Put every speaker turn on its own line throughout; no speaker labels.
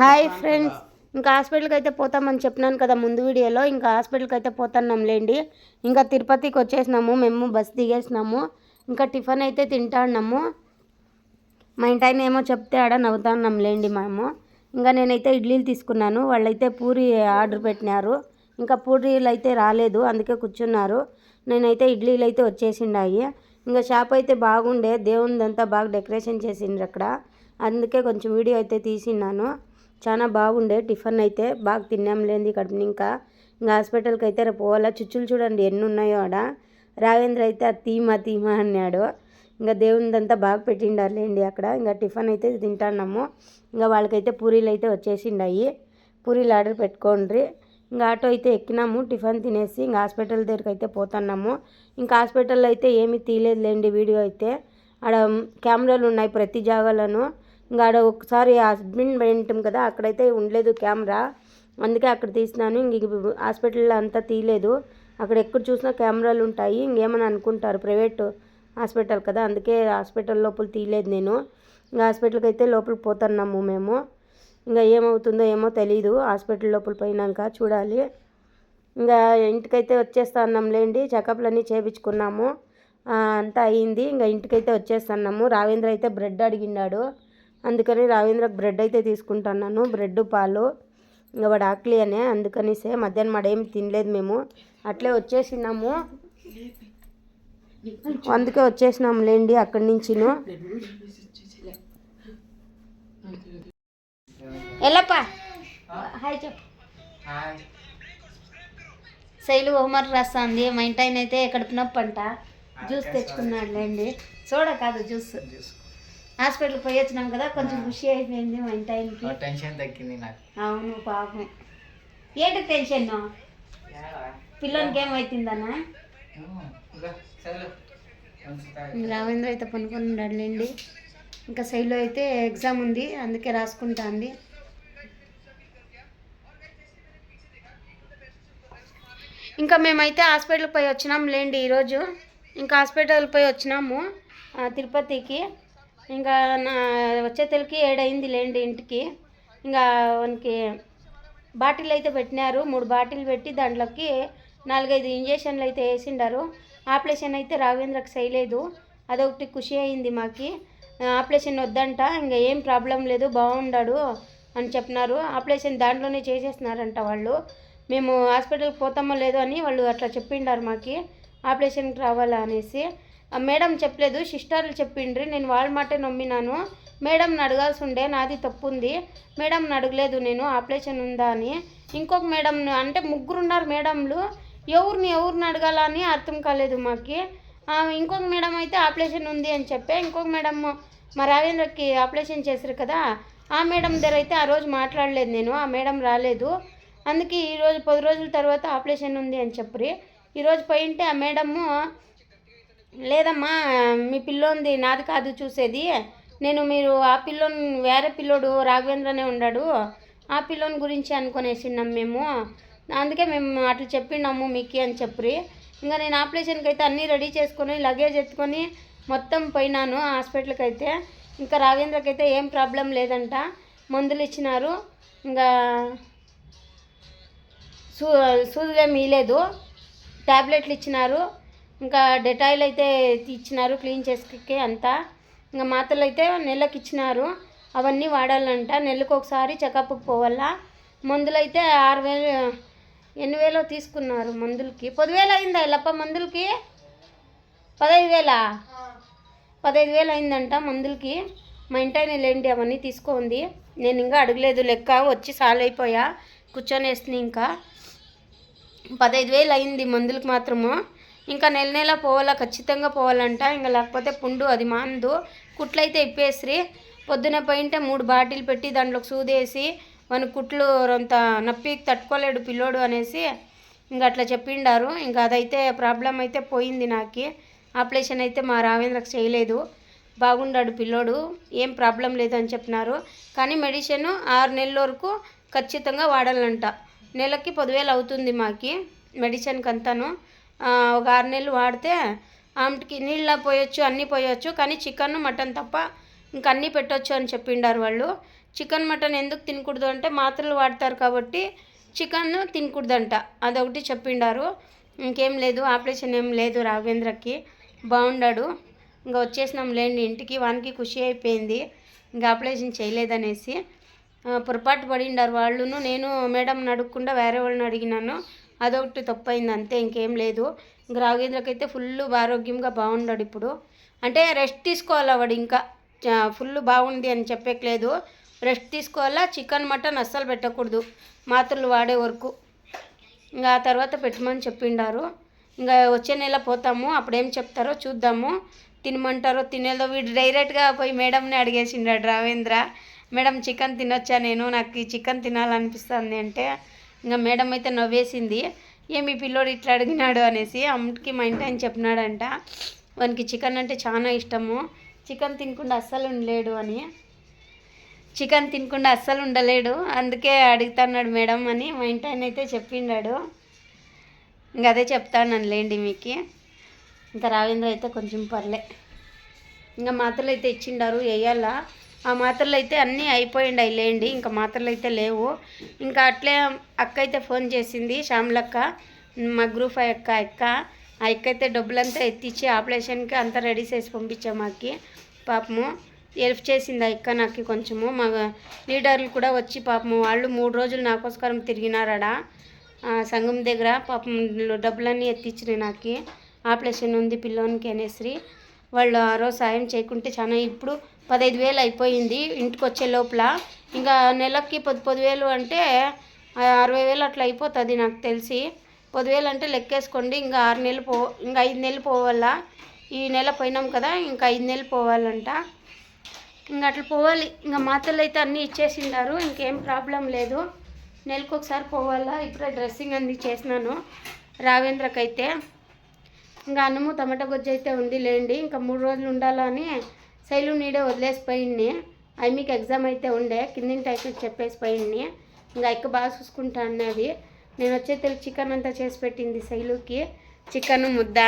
Hi friends ఇంకా హాస్పిటల్కి అయితే పోతామని చెప్పినాను కదా ముందు వీడియోలో. ఇంకా హాస్పిటల్కి అయితే పోతున్నాం లేండి ఇంకా తిరుపతికి వచ్చేసినాము మేము బస్ దిగేసినాము. ఇంకా టిఫిన్ అయితే తింటాన్నాము. మా ఇంటి ఆయన ఏమో చెప్తే ఆడ నవ్వుతాన్నాం లేండి మేము. ఇంకా నేనైతే ఇడ్లీలు తీసుకున్నాను. వాళ్ళైతే పూరి ఆర్డర్ పెట్టినారు. ఇంకా పూరీలు అయితే రాలేదు అందుకే కూర్చున్నారు. నేనైతే ఇడ్లీలు అయితే వచ్చేసిండాయి. ఇంకా షాప్ అయితే బాగుండే దేవునిదంతా బాగా డెకరేషన్ చేసిండ్రు అక్కడ. అందుకే కొంచెం వీడియో అయితే తీసిన్నాను. చాలా బాగుండే టిఫిన్ అయితే. బాగా తిన్నాం లేంది కడుపుని ఇంకా ఇంకా హాస్పిటల్కి అయితే రేపు పోవాలా. చుచ్చులు చూడండి ఎన్ని ఉన్నాయో ఆడ. రావేంద్ర అయితే ఆ తీమా తీమా అన్నాడు. ఇంకా దేవునిదంతా బాగా పెట్టిండారులేండి అక్కడ. ఇంకా టిఫిన్ అయితే తింటున్నాము. ఇంకా వాళ్ళకైతే పూరీలు అయితే వచ్చేసిండాయి. పూరీలు ఆర్డర్ పెట్టుకోండి ఇంకా ఆటో అయితే ఎక్కినాము. టిఫిన్ తినేసి ఇంకా హాస్పిటల్ దగ్గరికి అయితే పోతున్నాము. ఇంకా హాస్పిటల్లో అయితే ఏమీ తీయలేదులేండి వీడియో అయితే. ఆడ కెమెరాలు ఉన్నాయి ప్రతి జాగాలోనూ. ఇంకా ఆడ ఒకసారి హస్బెండ్ పెట్టాం కదా అక్కడైతే ఉండలేదు కెమెరా. అందుకే అక్కడ తీసినాను. ఇంక హాస్పిటల్లో అంతా తీయలేదు. అక్కడ ఎక్కడ చూసినా కెమెరాలు ఉంటాయి. ఇంకేమని అనుకుంటారు? ప్రైవేట్ హాస్పిటల్ కదా అందుకే హాస్పిటల్ లోపల తీయలేదు నేను. ఇంకా హాస్పిటల్కి అయితే లోపలికి పోతున్నాము మేము. ఇంకా ఏమవుతుందో ఏమో తెలీదు. హాస్పిటల్ లోపల పోయినాక చూడాలి. ఇంకా ఇంటికైతే వచ్చేస్తున్నాం లేండి. చెకప్లు అన్నీ చేయించుకున్నాము అంతా అయ్యింది ఇంకా ఇంటికైతే వచ్చేస్తున్నాము. రావేంద్ర అయితే బ్రెడ్ అడిగినాడు అందుకని రావేంద్రకు బ్రెడ్ అయితే తీసుకుంటున్నాను. బ్రెడ్ పాలు ఇంకా వాడు ఆకలి అనే అందుకనిసే మధ్యాహ్నం వాడు ఏం తినలేదు మేము. అట్లే వచ్చేసినాము. అందుకే వచ్చేసినాం లేండి అక్కడి నుంచిను. ఎల్లప్ప. హాయ్ చెప్పు. శైలు హోంవర్క్ రాస్తుంది. మా ఇంటి అయితే కడుపు నొప్పి అంట. జ్యూస్ తెచ్చుకున్నాడు లేండి సోడా కాదు జ్యూస్. హాస్పిటల్కి పోయి వచ్చినాం కదా కొంచెం ఖుషి అయిపోయింది మా ఇంటి ఆయనకి.
టెన్షన్ తగ్గింది నాకు.
అవును పాపం ఏంటి టెన్షన్? పిల్లలకి ఏమవుతుందన్నా రావేంద్ర అయితే పనుకొని ఉన్నాడులేండి ఇంకా శైలు అయితే ఎగ్జామ్ ఉంది అందుకే రాసుకుంటా అంది. ఇంకా మేమైతే హాస్పిటల్కి పోయి వచ్చినాం లేండి ఈరోజు. ఇంకా హాస్పిటల్ పోయి వచ్చినాము తిరుపతికి. ఇంకా నా వచ్చేతలకి ఏడైంది లేండి ఇంటికి. ఇంకా వానికి బాటిల్ అయితే పెట్టినారు. మూడు బాటిల్ పెట్టి దాంట్లోకి నాలుగైదు ఇంజక్షన్లు అయితే వేసిండారు. ఆపరేషన్ అయితే రాఘవేంద్రకు చేయలేదు. అదొకటి ఖుషి అయింది మాకి. ఆపరేషన్ వద్దంట ఇంకా ఏం ప్రాబ్లం లేదు బాగుండాడు అని చెప్పినారు. ఆపరేషన్ దాంట్లోనే చేసేస్తున్నారంట వాళ్ళు. మేము హాస్పిటల్కి పోతామో లేదో అని వాళ్ళు అట్లా చెప్పిండారు మాకి. ఆపరేషన్కి రావాలా అనేసి. మేడం చెప్పలేదు సిస్టర్లు చెప్పిండ్రి నేను వాళ్ళ మాటే నమ్మినాను. మేడంని అడగాల్సి ఉండే నాది తప్పు ఉంది మేడం అడగలేదు నేను ఆపరేషన్ ఉందా అని. ఇంకొక మేడం అంటే ముగ్గురు ఉన్నారు మేడంలు. ఎవరిని ఎవరిని అడగాలని అర్థం కాలేదు మాకి. ఇంకొక మేడం అయితే ఆపరేషన్ ఉంది అని చెప్పే ఇంకొక మేడం మా రావేంద్రకి ఆపరేషన్ చేశారు కదా. ఆ మేడం దగ్గర అయితే ఆ రోజు మాట్లాడలేదు నేను ఆ మేడం రాలేదు. అందుకే ఈరోజు పది రోజుల తర్వాత ఆపరేషన్ ఉంది అని చెప్పి ఈరోజు పోయింటే ఆ మేడము లేదమ్మా మీ పిల్లోంది నాది కాదు చూసేది. నేను మీరు ఆ పిల్లోని వేరే పిల్లోడు రాఘవేంద్రనే ఉన్నాడు ఆ పిల్లోని గురించి అనుకునేసిన్నాం మేము. అందుకే మేము అట్లా చెప్పినాము మీకు అని చెప్పి. ఇంకా నేను ఆపరేషన్కి అయితే అన్నీ రెడీ చేసుకొని లగేజ్ ఎత్తుకొని మొత్తం పోయినాను హాస్పిటల్కి అయితే ఇంకా రాఘవేంద్రకి అయితే ఏం ప్రాబ్లం లేదంట. మందులు ఇచ్చినారు. ఇంకా సూ సూదులేమి ఇలేదు ట్యాబ్లెట్లు ఇచ్చినారు. ఇంకా డెటాయిల్ అయితే ఇచ్చినారు క్లీన్ చేసుకే అంతా. ఇంకా మాత్రలు అయితే నెలకి ఇచ్చినారు. అవన్నీ వాడాలంట. నెలకు ఒకసారి చెకప్కి పోవాలా. మందులు అయితే ఆరు వేలు ఎన్ని వేలో తీసుకున్నారు మందులకి? పదివేలు అయిందా లప్ప మందులకి? పదహైదు వేలా? పదహైదు వేలు అయిందంట మందులకి. మా ఇంటాయన లేండి అవన్నీ తీసుకోండి. నేను ఇంకా అడగలేదు లెక్క వచ్చి సాలైపోయా అయిపోయా. కూర్చొని వేస్తుంది ఇంకా. పదహైదు వేలు అయింది మందులకు మాత్రము. ఇంకా నెల నెల పోవాలా ఖచ్చితంగా పోవాలంట. ఇంకా లేకపోతే పుండు అది మాందు. కుట్లయితే ఇప్పేసి పొద్దున పోయింటే మూడు బాటిల్ పెట్టి దాంట్లోకి సూదేసి మన కుట్లు అంత నొప్పి తట్టుకోలేడు పిల్లోడు అనేసి ఇంకా అట్లా చెప్పిండారు. ఇంకా అదైతే ప్రాబ్లం అయితే పోయింది నాకు. ఆపరేషన్ అయితే మా రావేంద్రకు చేయలేదు. బాగుండాడు పిల్లోడు. ఏం ప్రాబ్లం లేదని చెప్పినారు. కానీ మెడిసిన్ ఆరు నెలల వరకు ఖచ్చితంగా వాడాలంట. నెలకి పదివేలు అవుతుంది మాకి మెడిసిన్కి అంతాను. ఒక ఆరు నెలలు వాడితే ఆమెకి నీళ్ళ పోయొచ్చు అన్నీ పోయొచ్చు కానీ చికెన్ మటన్ తప్ప ఇంక అన్నీ పెట్టొచ్చు అని చెప్పిండారు వాళ్ళు. చికెన్ మటన్ ఎందుకు తినకూడదు అంటే మాత్రలు వాడతారు కాబట్టి చికెన్ తినకూడదంట. అదొకటి చెప్పిండారు. ఇంకేం లేదు ఆపరేషన్ ఏం లేదు రాఘవేంద్రకి. బాగుండాడు ఇంకా వచ్చేసినాం లేండి ఇంటికి వానికి ఖుషి అయిపోయింది. ఇంకా ఆపరేషన్ చేయలేదనేసి పొరపాటు పడిండారు. వాళ్ళును నేను మేడం అడగకుండా వేరే వాళ్ళని అడిగినాను. అదొకటి తప్పైంది అంతే ఇంకేం లేదు. ఇంకా రాఘవేంద్రకైతే ఫుల్ ఆరోగ్యంగా బాగున్నాడు ఇప్పుడు. అంటే రెస్ట్ తీసుకోవాలా వాడు ఇంకా. ఫుల్ బాగుంది అని చెప్పేయట్లేదు రెస్ట్ తీసుకోవాలా చికెన్ మటన్ అస్సలు పెట్టకూడదు. మాత్రలు వాడే వరకు. ఇంకా ఆ తర్వాత పెట్టమని చెప్పిండారు. ఇంకా వచ్చే నెల పోతాము అప్పుడేం చెప్తారో చూద్దాము. తినమంటారో తినేదో వీడు డైరెక్ట్గా పోయి మేడంని అడిగేసిండాడు రావేంద్ర మేడం చికెన్ తినొచ్చా నేను? నాకు ఈ చికెన్ తినాలనిపిస్తుంది అంటే ఇంకా మేడం అయితే నవ్వేసింది ఏమి పిల్లోడు ఇట్లా అడిగినాడు? అనేసి అమ్మకి మా ఇంటి ఆయన చెప్పినాడంట. వానికి చికెన్ అంటే చాలా ఇష్టము. చికెన్ తినకుండా అస్సలు ఉండలేడు అని. చికెన్ తినకుండా అస్సలు ఉండలేడు. అందుకే అడుగుతున్నాడు మేడం అని మా ఇంటి ఆయన అయితే చెప్పిండాడు. ఇంకా అదే చెప్తాను లేండి మీకు. ఇంకా రావేంద్ర అయితే కొంచెం పర్లే. ఇంకా మాత్రలు అయితే ఇచ్చిండారు వేయాలా? ఆ మాత్రలు అయితే అన్నీ అయిపోయిండాయి లేండి ఇంకా మాత్రలు అయితే లేవు. ఇంకా అట్లే అక్క అయితే ఫోన్ చేసింది శ్యామలక్క మా గ్రూప్ అక్క అక్క. ఆ అక్క అయితే డబ్బులంతా ఎత్తిచ్చి ఆపరేషన్కి అంతా రెడీ చేసి పంపించాం మాకి. పాపము హెల్ప్ చేసింది ఆ అక్క నాకు కొంచెము. మా లీడర్లు కూడా వచ్చి పాపము వాళ్ళు మూడు రోజులు నాకోసరం తిరిగినారడా. సంఘం దగ్గర పాపం డబ్బులన్నీ ఎత్తిచ్చినాయి నాకు. ఆపరేషన్ ఉంది పిల్లోనికి అనేసి. వాళ్ళు ఆ రోజు సాయం చేయకుంటే చాలా ఇప్పుడు పదహైదు వేలు అయిపోయింది ఇంటికి వచ్చే లోపల. ఇంకా నెలకి పది పదివేలు అంటే అరవై వేలు అట్లా అయిపోతుంది నాకు తెలిసి. పదివేలు అంటే లెక్కేసుకోండి ఇంకా ఆరు నెలలు పో ఇంకా ఐదు నెలలు పోవాలా? ఈ నెల పోయినాం కదా ఇంకా ఐదు నెలలు పోవాలంట. ఇంకా అట్లా పోవాలి. ఇంకా మాతలు అయితే అన్నీ ఇచ్చేసిండారు ఇంకేం ప్రాబ్లం లేదు. నెలకు ఒకసారి పోవాలా? ఇప్పుడే డ్రెస్సింగ్ అన్నీ చేసినాను రావేంద్రకైతే. ఇంకా అన్నము టమాటా గొజ్జు అయితే ఉంది లేండి ఇంకా మూడు రోజులు ఉండాలని శైలు నీడే వదిలేసిపోయింది. అవి మీకు ఎగ్జామ్ అయితే ఉండే కిందింటి అయితే చెప్పేసిపోయింది. ఇంకా ఎక్కువ బాగా చూసుకుంటా అన్నది. నేను వచ్చే చికెన్ అంతా చేసి పెట్టింది శైలుకి. చికెన్ ముద్ద.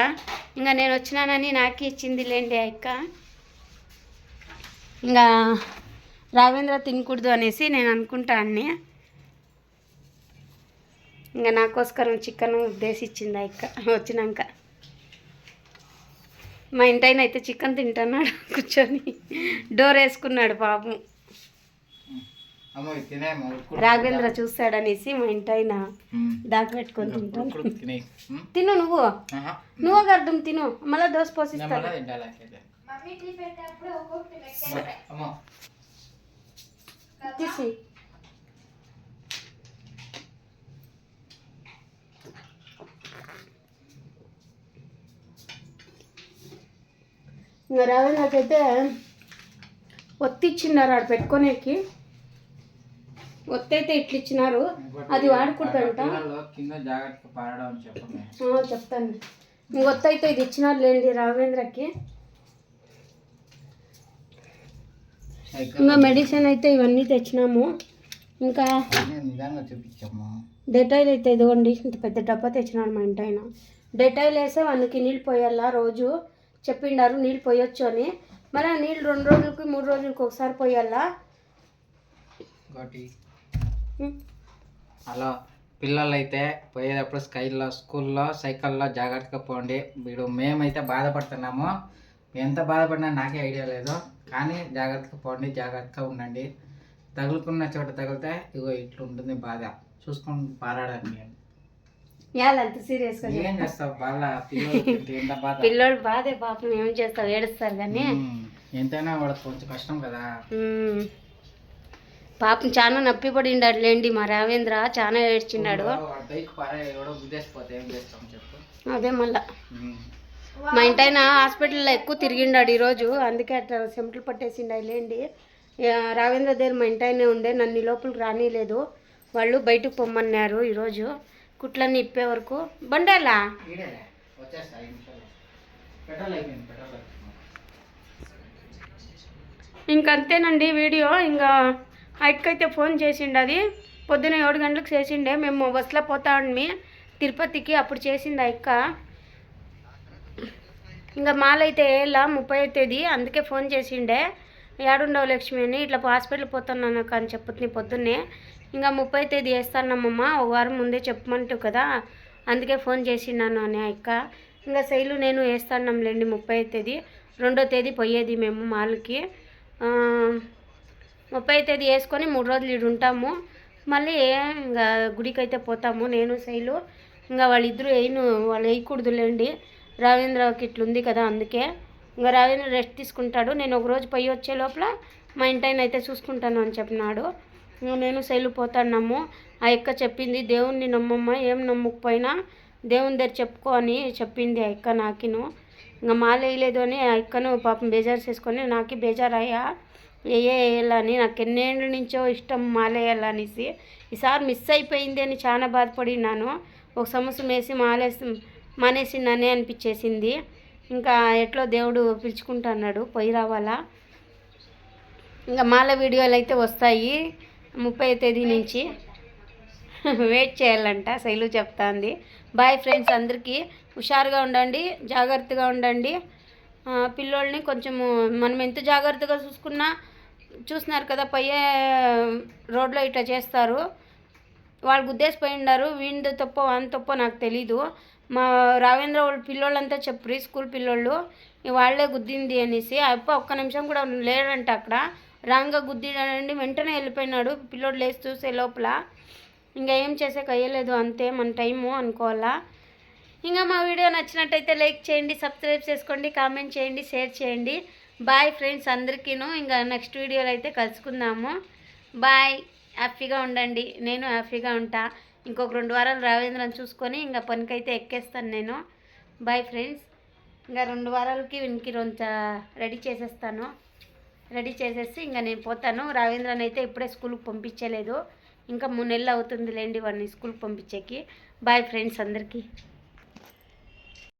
ఇంకా నేను వచ్చినానని నాకే ఇచ్చింది లేండి అక్క. ఇంకా రావేంద్ర తినకూడదు అనేసి నేను అనుకుంటా అన్నీ. ఇంకా నాకోసరం చికెన్ ఉద్దేశించింది అక్క. వచ్చినాక. మా ఇంటాయన అయితే చికెన్ తింటున్నాడు కూర్చొని డోర్ వేసుకున్నాడు పాపం రాఘవేంద్ర చూస్తాడనేసి మా ఇంటాయన
ఉమ్.
దాకా పెట్టుకొని తింటాను. తిను. నువ్వు. నువ్వు గర్దం తిను. మళ్ళీ దోశ పోసిస్తాను తీసి ఇంకా రావేంద్రకైతే ఒత్తి ఇచ్చినారు ఆడ పెట్టుకోనేకి. ఒత్తి అయితే ఇట్లా ఇచ్చినారు అది వాడకూడదంట
పిల్లలు
చెప్తాను. ఇంకొత్త అయితే ఇది ఇచ్చినారు లేండి రాఘవేంద్రకి. ఇంకా మెడిసిన్ అయితే ఇవన్నీ తెచ్చినాము. ఇంకా డెటాయిల్ అయితే ఇదిగోండి ఇంత పెద్ద డబ్బా తెచ్చినాడు మా ఇంటి ఆయన డెటాయిల్ వేస్తే వానికి నీళ్ళు పోయాలా రోజు. చెప్పిండారు నీళ్ళు పోయొచ్చు అని. మళ్ళీ నీళ్ళు రెండు రోజులకి మూడు రోజులకి ఒకసారి పోయాలా.
అలా పిల్లలు అయితే పోయేటప్పుడు స్కైల్లో స్కూల్లో సైకిల్లో జాగ్రత్తగా పోండి. వీడు మేమైతే బాధపడుతున్నాము. ఎంత బాధపడినా నాకే ఐడియా లేదు. కానీ జాగ్రత్తగా పోండి జాగ్రత్తగా ఉండండి. తగులుకున్న చోట తగిలితే ఇగో ఇట్లా ఉంటుంది బాధ. చూసుకొని పారాడండి
యాలంత సీరియస్గా
ఏం చేస్తావు? బాధ?
పిల్లోడు బాధే పాపం ఏం చేస్తావు? ఏడుస్తారు కానీ.
ఎంతైనా కొంచెం కష్టం కదా.
పాపం చాలా నొప్పి పడిండాడు లేండి మా రావేంద్ర. చాలా ఏడ్చిన్నాడు. అదే మళ్ళా. మా ఇంటాయన హాస్పిటల్లో ఎక్కువ తిరిగిండాడు ఈరోజు. అందుకే అట్లా చెమటలు పట్టేసిండు లేండి. రావేంద్ర దగ్గర మా ఇంటాయనే ఉండే. నన్ను ఈ లోపలికి రానిలేదు వాళ్ళు బయటకు పొమ్మన్నారు ఈరోజు. కుట్లన్నీ ఇప్పే వరకు. బండాలా? ఇంకంతేనండి వీడియో ఇంకా అక్కయితే ఫోన్ చేసిండు అది. పొద్దున ఏడు గంటలకు చేసిండే మేము బస్సులో పోతా ఉండి తిరుపతికి అప్పుడు చేసింది అక్క ఇంకా మాలైతే వేయాల ముప్పై తేదీ అందుకే ఫోన్ చేసిండే. ఏడుండవు లక్ష్మి అని ఇట్లా హాస్పిటల్ పోతున్నాను అని చెప్పుతుంది పొద్దున్నే. ఇంకా ముప్పై తేదీ వేస్తానమ్మమ్మ ఒక వారం ముందే చెప్పమంటావు కదా. అందుకే ఫోన్ చేసినాను అని అక్క. ఇంకా శైలు నేను వేస్తానంలేండి ముప్పై తేదీ. రెండో తేదీ పోయేది మేము మాల్కి. ముప్పై తేదీ వేసుకొని మూడు రోజులు ఇడు ఉంటాము. మళ్ళీ ఇంకా గుడికి అయితే పోతాము నేను శైలు ఇంకా వాళ్ళిద్దరూ వేయను వాళ్ళు వేయకూడదులేండి రావేంద్రకి ఇట్లుంది కదా అందుకే. ఇంకా రావేంద్ర రెస్ట్ తీసుకుంటాడు. నేను ఒక రోజు పోయి వచ్చే లోపల మా ఇంటాయన అయితే చూసుకుంటాను అని చెప్పినాడు. నేను శైలు పోతాన్నాము. ఆ అక్క చెప్పింది దేవుణ్ణి నమ్మమ్మ ఏం నమ్మకపోయినా దేవుని దగ్గర చెప్పుకో అని చెప్పింది ఆ అక్క నాకిను. ఇంకా మాల వేయలేదు అని ఆ అక్కను పాపం బేజారు చేసుకొని నాకు బేజారయ్యా ఏ వేయాలని నాకు ఎన్నేళ్ళ నుంచో ఇష్టం మాలేయాలనేసి ఈసారి మిస్ అయిపోయింది అని చాలా బాధపడినాను ఒక సంవత్సరం వేసి మాలేసి మానేసిందనే అనిపించేసింది. ఇంకా ఎట్లో దేవుడు పిలుచుకుంటున్నాడు పోయి రావాలా. ఇంకా మాల వీడియోలు అయితే వస్తాయి. ముప్పై తేదీ నుంచి వెయిట్ చేయాలంట శైలు చెప్తాంది. బాయ్ ఫ్రెండ్స్ అందరికీ హుషారుగా ఉండండి జాగ్రత్తగా ఉండండి. పిల్లోళ్ళని పిల్లోల్ని కొంచెము మనం ఎంత జాగ్రత్తగా చూసుకున్నా చూస్తున్నారు కదా పయ్యే రోడ్లో ఇట్లా చేస్తారు. వాళ్ళు గుద్దేసిపోయి ఉన్నారు వీంది తప్ప అంత తప్పో నాకు తెలీదు. మా రావేంద్ర వాళ్ళ పిల్లోళ్ళంతా చెప్పరు స్కూల్ పిల్లోళ్ళు. వాళ్ళే గుద్దింది అనేసి అప్ప ఒక్క నిమిషం కూడా లేడంట అక్కడ. రాంగ్గా గుద్దిడాడండి వెంటనే వెళ్ళిపోయినాడు. పిల్లోడు లేచి చూసే లోపల. ఇంకా ఏం చేసే కయ్యలేదు. అంతే మన టైము అనుకోవాలా? ఇంకా మా వీడియో నచ్చినట్టయితే లైక్ చేయండి సబ్స్క్రైబ్ చేసుకోండి కామెంట్ చేయండి షేర్ చేయండి. బాయ్ ఫ్రెండ్స్ అందరికీను. ఇంకా నెక్స్ట్ వీడియోలో అయితే కలుసుకుందాము. బాయ్. హ్యాపీగా ఉండండి. నేను హ్యాపీగా ఉంటా. ఇంకొక రెండు వారాలు రావేంద్రని చూసుకొని ఇంకా పనికైతే ఎక్కేస్తాను నేను. Bye friends. ఇంకా రెండు వారాలకి వీనికి రొంత రెడీ చేసేస్తాను. రెడీ చేసేసి ఇంకా నేను పోతాను. రావేంద్రని అయితే ఇప్పుడే స్కూల్కి పంపించలేదు. ఇంకా మూడు నెలలు అవుతుంది లేండి వాడిని స్కూల్కి పంపించేకి. బాయ్ ఫ్రెండ్స్ అందరికీ.